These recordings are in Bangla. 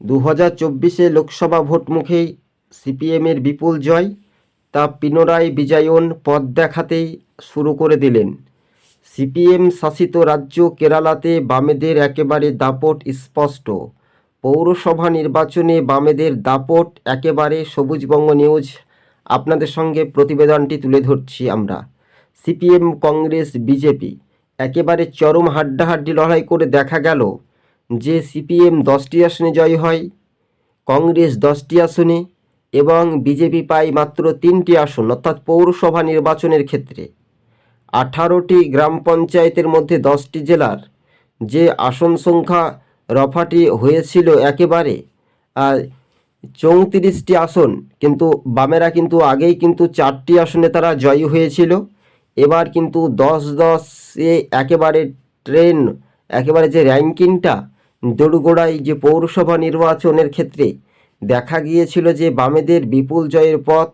দু হাজার চব্বিশে লোকসভা ভোট মুখেই সিপিএমের বিপুল জয়, তা পিনরায় বিজয়ন পথ দেখাতেই শুরু করে দিলেন। সিপিএম শাসিত রাজ্য কেরালাতে বামেদের একেবারে দাপট স্পষ্ট। পৌরসভা নির্বাচনে বামেদের দাপট একেবারে সবুজবঙ্গ নিউজ। আপনাদের সঙ্গে প্রতিবেদনটি তুলে ধরছি আমরা। সিপিএম, কংগ্রেস, বিজেপি একেবারে চরম হাড্ডাহাড্ডি লড়াই করে দেখা গেল। যে সিপিএম দশটি আসনে জয় হয়, কংগ্রেস দশটি আসনে এবং বিজেপি পায় মাত্র তিনটি আসন, অর্থাৎ পৌরসভা নির্বাচনের ক্ষেত্রে। আঠারোটি গ্রাম পঞ্চায়েতের মধ্যে দশটি জেলার যে আসন সংখ্যা রফাটি হয়েছিল একেবারে চৌত্রিশটি আসন, কিন্তু বামেরা কিন্তু আগেই কিন্তু চারটি আসনে তারা জয়ী হয়েছিল। এবার কিন্তু দশ দশে একেবারে ট্রেন, একেবারে যে র্যাঙ্কিংটা দোরগোড়ায় যে পৌরসভা নির্বাচনের ক্ষেত্রে দেখা গিয়েছিল যে বামেদের বিপুল জয়ের পথ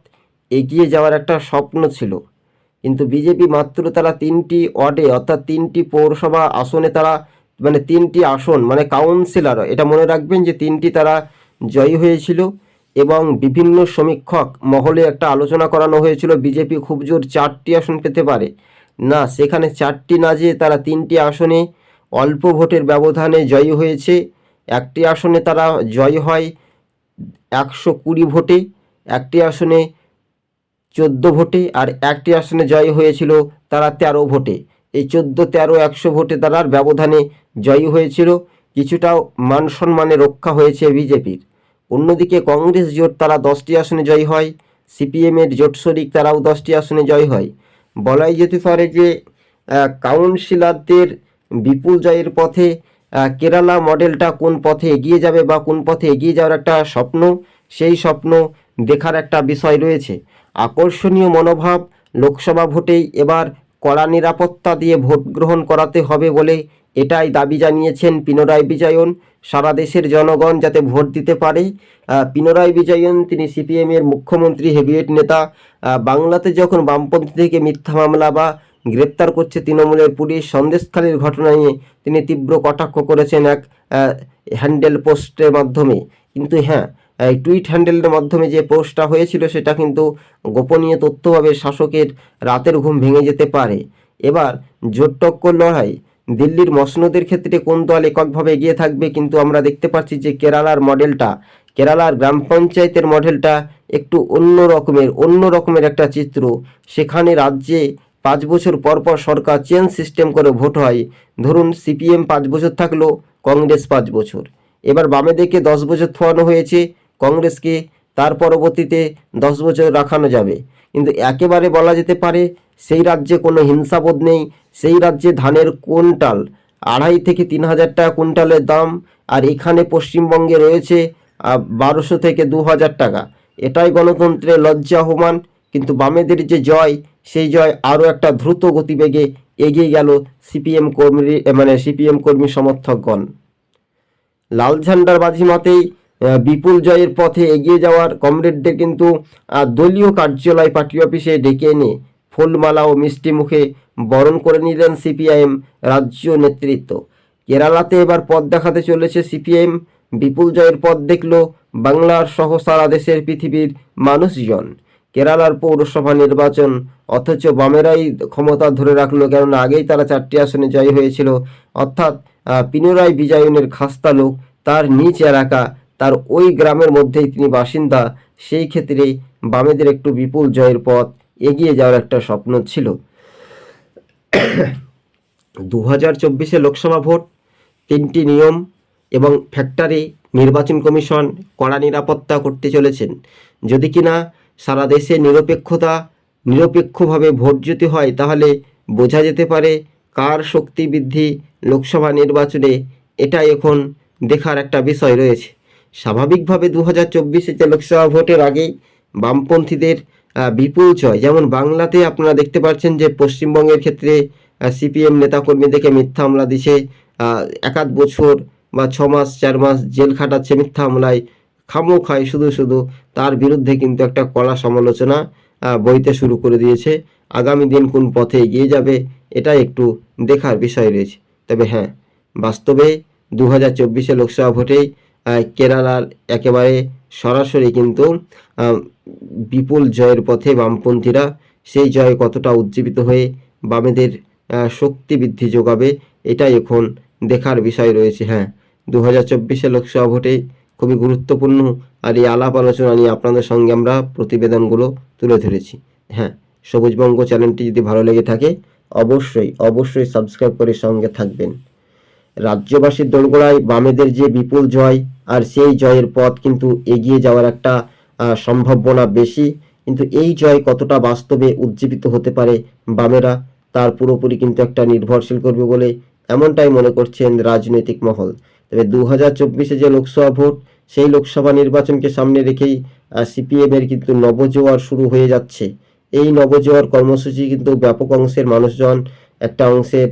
এগিয়ে যাওয়ার একটা স্বপ্ন ছিল। কিন্তু বিজেপি মাত্র তারা তিনটি ওয়ার্ডে অর্থাৎ তিনটি পৌরসভা আসনে তারা মানে তিনটি আসন মানে কাউন্সিলর, এটা মনে রাখবেন যে তিনটি তারা জয়ী হয়েছিল এবং বিভিন্ন সমীক্ষক মহলে একটা আলোচনা করানো হয়েছিল, বিজেপি খুব জোর চারটি আসন পেতে পারে। না, সেখানে চারটি না যেয়ে তারা তিনটি আসনে অল্প ভোটের ব্যবধানে জয়ী হয়েছে। একটি আসনে তারা জয় হয় একশো কুড়ি ভোটে, একটি আসনে চোদ্দ ভোটে আর একটি আসনে জয় হয়েছিল তারা তেরো ভোটে। এই চোদ্দ, তেরো, একশো ভোটে তারা ব্যবধানে জয়ী হয়েছিল। কিছুটাও মান সম্মানে রক্ষা হয়েছে বিজেপির। অন্যদিকে কংগ্রেস জোট তারা দশটি আসনে জয় হয়, সিপিএমের জোট শরিক তারাও দশটি আসনে জয় হয়। বলাই যেতে পারে যে কাউন্সিলরদের বিপুল জয়ের পথে কেরালা মডেলটা কোন পথে এগিয়ে যাবে বা কোন পথে এগিয়ে যাওয়ার একটা স্বপ্ন, সেই স্বপ্ন দেখার একটা বিষয় রয়েছে। আকর্ষণীয় মনোভাব, লোকসভা ভোটেই এবার কড়া নিরাপত্তা দিয়ে ভোট গ্রহণ করাতে হবে বলে এটাই দাবি জানিয়েছেন পিনরায় বিজয়ন। সারা দেশের জনগণ যাতে ভোট দিতে পারে পিনরায় বিজয়ন তিনি সিপিএমের মুখ্যমন্ত্রী হেভিয়েট নেতা। বাংলাতে যখন বামপন্থী থেকে মিথ্যা মামলা বা গ্রেপ্তার করছে তৃণমূলের পুলিশ। সন্দেশখালীর ঘটনা নিয়ে তিনি তীব্র কটাক্ষ করেছেন এক হ্যান্ডেল পোস্টের মাধ্যমে। কিন্তু হ্যাঁ টুইট হ্যান্ডেলের মাধ্যমে যে পোস্টটা হয়েছিল, সেটা কিন্তু গোপনীয় তথ্যভাবে শাসকের রাতের ঘুম ভেঙে যেতে পারে। এবার জোট টক্কর লড়াই, দিল্লির মসনদের ক্ষেত্রে কোন দল এককভাবে এগিয়ে থাকবে কিন্তু আমরা দেখতে পাচ্ছি যে কেরালার মডেলটা, কেরালার গ্রাম পঞ্চায়েতের মডেলটা একটু অন্য রকমের অন্য রকমের একটা চিত্র। সেখানে রাজ্যে পাঁচ বছর পর পর সরকার চেঞ্জ সিস্টেম করে ভোট হয়। ধরুন, সিপিএম পাঁচ বছর থাকল, কংগ্রেস পাঁচ বছর। এবার বামেদেরকে দশ বছর থোয়ানো হয়েছে, কংগ্রেসকে, তার পরবর্তীতে দশ বছর রাখানো যাবে। কিন্তু একেবারে বলা যেতে পারে, সেই রাজ্যে কোনো হিংসাবোধ নেই, সেই রাজ্যে ধানের কুইন্টাল আড়াই থেকে তিন হাজার টাকা কুইন্টালের দাম, আর এখানে পশ্চিমবঙ্গে রয়েছে বারোশো থেকে দু হাজার টাকা। এটাই গণতন্ত্রের লজ্জা, অপমান। কিন্তু বামেদের যে জয় সেই জয় আরও একটা দ্রুত গতিবেগে এগিয়ে গেল সিপিএম কর্মী মানে সিপিএম কর্মী সমর্থকগণ। লাল ঝান্ডার বাজিমাতেই বিপুল জয়ের পথে এগিয়ে যাওয়ার কমরেডদের কিন্তু দলীয় কার্যালয় পার্টি অফিসে ডেকে এনে ফুলমালা ও মিষ্টি মুখে বরণ করে নিলেন সিপিআইএম রাজ্য নেতৃত্ব। কেরালাতে এবার পথ দেখাতে চলেছে সিপিএম বিপুল জয়ের পথ দেখল বাংলার সহ সারা দেশের পৃথিবীর মানুষজন। কেরালার পৌরসভা নির্বাচন। অথচ বামেরাই ক্ষমতা ধরে রাখল কেননা আগেই তারা চারটি আসনে জয় হয়েছিল। অর্থাৎ আহ, পিনরায় বিজয়নের খাস্তা লোক তার নিজ এলাকা তার ওই গ্রামের মধ্যেই তিনি বাসিন্দা। সেই ক্ষেত্রে বামেদের একটু বিপুল জয়ের পথ এগিয়ে যাওয়ার একটা স্বপ্ন ছিল। দু হাজার চব্বিশে লোকসভা ভোট তিনটি নিয়ম এবং ফ্যাক্টরি নির্বাচন কমিশন কড়া নিরাপত্তা করতে চলেছেন। যদি কিনা সারা দেশে নিরপেক্ষতা নিরপেক্ষভাবে ভোট যদি হয় তাহলে বোঝা যেতে পারে কার শক্তি বৃদ্ধি লোকসভা নির্বাচনে এটাই এখন দেখার একটা বিষয় রয়েছে। স্বাভাবিকভাবে দু হাজার চব্বিশে যে লোকসভা ভোটের আগেই বামপন্থীদের বিপুল জয় যেমন বাংলাতে আপনারা দেখতে পাচ্ছেন যে পশ্চিমবঙ্গের ক্ষেত্রে সিপিএম নেতাকর্মীদেরকে মিথ্যা হামলা দিছে আহ, এক আধ বছর বা ছ মাস চার মাস জেল খাটাচ্ছে মিথ্যা হামলায় খামো খায় শুধু শুধু তার বিরুদ্ধে কিন্তু একটা কড়া সমালোচনা বইতে শুরু করে দিয়েছে। আগামী দিন কোন পথে এগিয়ে যাবে, এটা একটু দেখার বিষয় রয়েছে। তবে হ্যাঁ বাস্তবে দু হাজার চব্বিশে লোকসভা ভোটেই কেরালার একেবারে সরাসরি কিন্তু বিপুল জয়ের পথে বামপন্থীরা সেই জয় কতটা উজ্জীবিত হয়ে বামেদের শক্তি বৃদ্ধি যোগাবে, এটাই এখন দেখার বিষয় রয়েছে। হ্যাঁ দু হাজার চব্বিশে লোকসভা ভোটে খুবই গুরুত্বপূর্ণ আর এই আলাপ আলোচনা নিয়ে আপনাদের সঙ্গে আমরা প্রতিবেদনগুলো তুলে ধরেছি। হ্যাঁ সবুজবঙ্গ চ্যানেলটি যদি ভালো লেগে থাকে, অবশ্যই অবশ্যই সাবস্ক্রাইব করে সঙ্গে থাকবেন। রাজ্যবাসীর দোরগোড়ায় বামেদের যে বিপুল জয় আর সেই জয়ের পথ কিন্তু এগিয়ে যাওয়ার একটা সম্ভাবনা বেশি। কিন্তু এই জয় কতটা বাস্তবে উজ্জীবিত হতে পারে বামেরা, তার পুরোপুরি কিন্তু একটা নির্ভরশীল করবে বলে এমনটাই মনে করছেন রাজনৈতিক মহল। তবে দু হাজার চব্বিশে যে লোকসভা ভোট, সেই লোকসভা নির্বাচনকে সামনে রেখেই সিপিএম এর কিন্তু নবজোয়ার শুরু হয়ে যাচ্ছে। এই নবজোয়ার কর্মসূচি কিন্তু ব্যাপক অংশের মানুষজন, একটা অংশের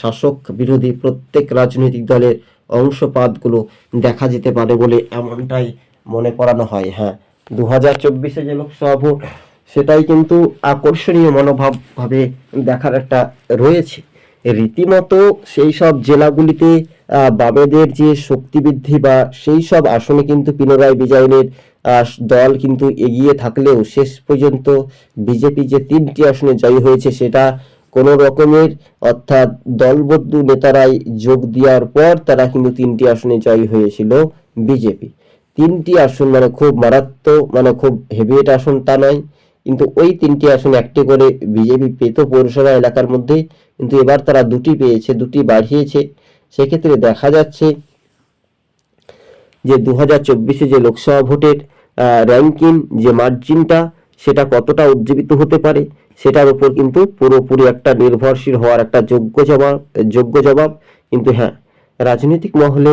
শাসক বিরোধী প্রত্যেক রাজনৈতিক দলের অংশপাতগুলো দেখা যেতে পারে বলে এমনটাই মনে করানো হয়। হ্যাঁ দু হাজার চব্বিশে যে লোকসভা ভোট, সেটাই কিন্তু আকর্ষণীয় মনোভাব ভাবে দেখার একটা রয়েছে। রীতিমতো সেই সব জেলাগুলিতে বামেদের যে শক্তি বৃদ্ধি বা সেই সব আসনে কিন্তু পিনরায় বিজয়নের দল কিন্তু এগিয়ে থাকলেও শেষ পর্যন্ত বিজেপি যে তিনটি আসনে জয়ী হয়েছে সেটা কোনো রকমের, অর্থাৎ দলবদ্ধ নেতারাই যোগ দেওয়ার পর তারা কিন্তু তিনটি আসনে জয়ী হয়েছিল বিজেপি। তিনটি আসন মানে খুব মারাত্মক মানে খুব হেভিয়েট আসন তা নয়, কিন্তু ওই তিনটি আসন একটি করে বিজেপি পেত পৌরসভা এলাকার মধ্যে, কিন্তু এবার তারা দুটি পেয়েছে, দুটি বাড়িয়েছে। সেক্ষেত্রে দেখা যাচ্ছে যে দু হাজার যে লোকসভা ভোটের র্যাঙ্কিং যে মার্জিনটা সেটা কতটা উজ্জীবিত হতে পারে, সেটার উপর কিন্তু পুরোপুরি একটা নির্ভরশীল হওয়ার একটা যোগ্য জবাব যোগ্য জবাব। কিন্তু হ্যাঁ রাজনৈতিক মহলে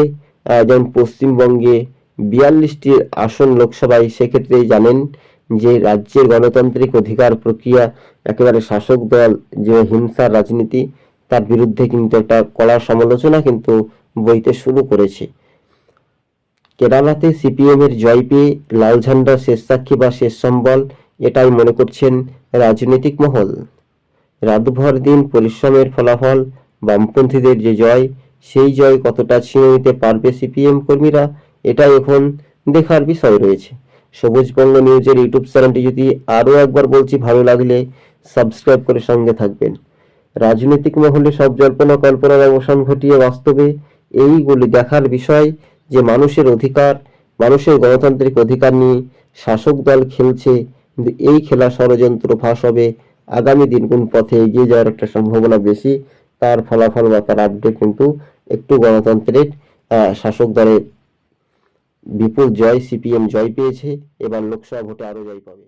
যেমন পশ্চিমবঙ্গে বিয়াল্লিশটি আসন লোকসভায় সেক্ষেত্রে জানেন যে রাজ্যের গণতান্ত্রিক অধিকার প্রক্রিয়া একেবারে শাসক দল, যে হিংসার রাজনীতি তার বিরুদ্ধে কিন্তু একটা কড়া সমালোচনা কিন্তু বইতে শুরু করেছে। কেরালাতে সিপিএম এর জয় পেয়ে লাল ঝান্ডা শেষ সাক্ষী বা শেষ সম্বল, এটাই মনে করছেন রাজনৈতিক মহল। রাতভর দিন পরিশ্রমের ফলাফল, বামপন্থীদের যে জয়, সেই জয় কতটা ছিঁড়ে নিতে পারবে সিপিএম কর্মীরা, এটাই এখন দেখার বিষয় রয়েছে। সবুজবঙ্গ নিউজের ইউটিউব চ্যানেলটি যদি আরও একবার বলছি, ভালো লাগলে সাবস্ক্রাইব করে সঙ্গে থাকবেন। রাজনৈতিক মহলে সব জল্পনা কল্পনার অবসান ঘটিয়ে বাস্তবে এইগুলি দেখার বিষয় যে মানুষের অধিকার, মানুষের গণতান্ত্রিক অধিকার নিয়ে শাসক দল খেলছে। কিন্তু এই খেলা ষড়যন্ত্র ফাঁস হবে আগামী দিন কোন পথে এগিয়ে যাওয়ার একটা সম্ভাবনা বেশি। তার ফলাফল বা তার আপডেট কিন্তু একটু গণতন্ত্রের শাসক দলের বিপুল জয় সিপিএম জয় পেয়েছে। এবার লোকসভা ভোটে আরও জয় পাবে।